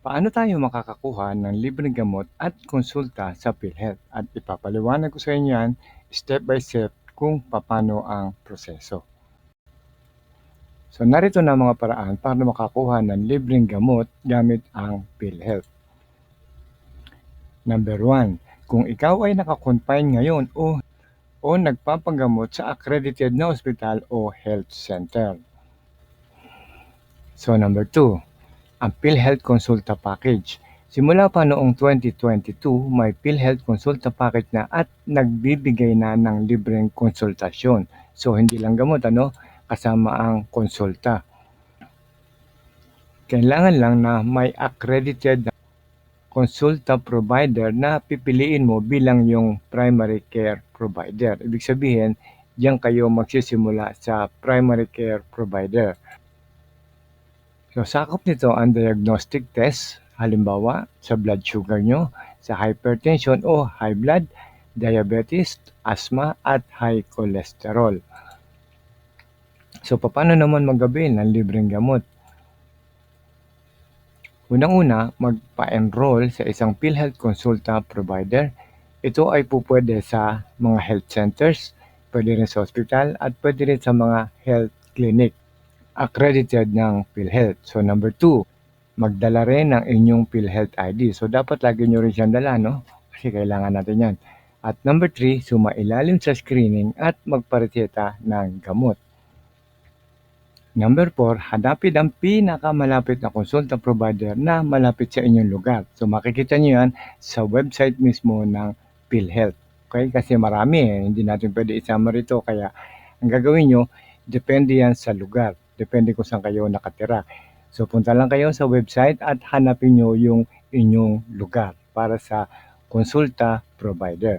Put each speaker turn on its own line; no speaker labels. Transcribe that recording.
Paano tayo makakakuha ng libreng gamot at konsulta sa PhilHealth? At ipapaliwanag ko sa inyo yan step by step kung paano ang proseso. So narito na mga paraan para makakuha ng libreng gamot gamit ang PhilHealth. Number 1. Kung ikaw ay nakakonfine ngayon o o nagpapagamot sa accredited na ospital o health center. So number 2 ang PhilHealth Consulta Package. Simula pa noong 2022, may PhilHealth Consulta Package na at nagbibigay na ng libreng konsultasyon. So hindi lang gamot ano, kasama ang konsulta. Kailangan lang na may accredited konsulta provider na pipiliin mo bilang yung primary care provider. Ibig sabihin, diyan kayo magsisimula sa primary care provider. So, sakop nito ang diagnostic test, halimbawa sa blood sugar nyo, sa hypertension o high blood, diabetes, asthma, at high cholesterol. So, paano naman magabil ng libreng gamot? Unang-una, magpa-enroll sa isang PhilHealth Consulta provider. Ito ay pupwede sa mga health centers, pwede rin sa hospital, at pwede rin sa mga health clinic accredited ng PhilHealth. So number two, magdala rin ng inyong PhilHealth ID. So dapat lagi nyo rin siyang dala, no? Kasi kailangan natin yan. At number three, sumailalim sa screening at magpareteta ng gamot. Number 4, hanapin ang pinakamalapit na konsulta provider na malapit sa inyong lugar. So makikita nyo yan sa website mismo ng PhilHealth. Okay? Kasi marami eh. Hindi natin pwede isama rito. Kaya ang gagawin nyo, depende yan sa lugar. Depende kung saan kayo nakatira. So punta lang kayo sa website at hanapin nyo yung inyong lugar para sa konsulta provider.